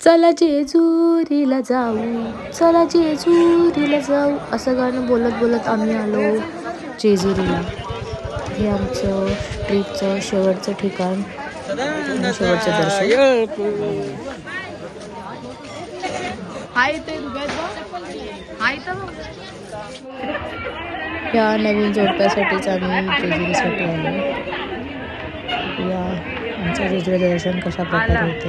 चला जेजुरीला जाऊ चला जेजुरीला जाऊ. असं गाणं बोलत बोलत आम्ही आलो जेजुरीला. हे आमचं ट्रिपचं शेवटचं ठिकाण. शेवटचं दर्शन. या नवीन जोडप्यासाठीच आम्ही जेजुरीसाठी आलो. या आमचं जेजुरी दर्शन कशा प्रकारे होते?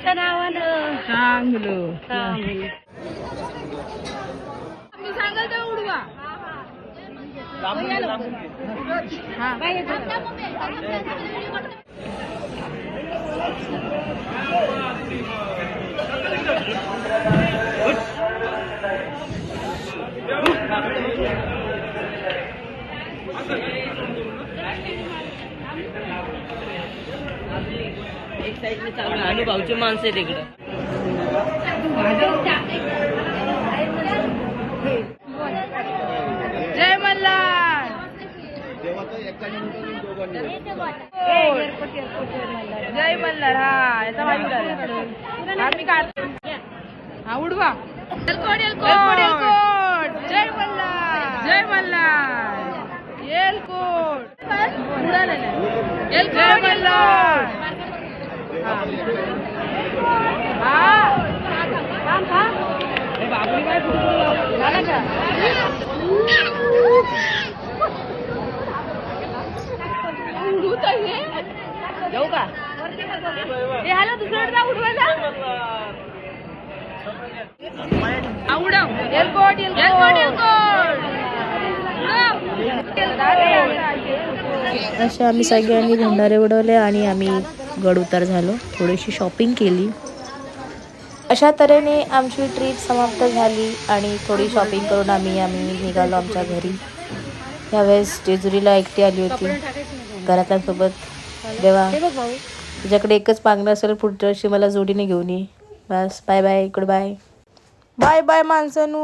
खंडोबाच्या नावानं चांगलं. चांगलं. एक साईडने चांगलं अनुभवचे माणसं आहे तिकडं जय मल्हार. जय मल्हार हा याचा माहिती झाला. आम्ही काढतो हा उडवा. एलकोट एलकोट जय मल्हार. जय मल्हार. एलकोट उडालेलं आहे. एलकोट मल्हार हा थांब, थांब. झालं का जाऊ का जा उडवायला. उडव एलकोट एलकोट एलकोट असे आम्ही सगळ्यांनी भंडारे उडवले आणि आम्ही गड उतार झालो. थोडीशी शॉपिंग केली. अशा तऱ्हेने आमची ट्रीप समाप्त झाली आणि थोडी शॉपिंग करून आम्ही आम्ही निघालो आमच्या घरी. यावेळेस जेजुरीला एकटी आली होती. घरातल्यांसोबत. देवा. तुझ्याकडे एकच पांगणं असेल पुढच्या वर्षी मला जोडीने घेऊन ये. बस bye bye good bye bye bye माणसानू.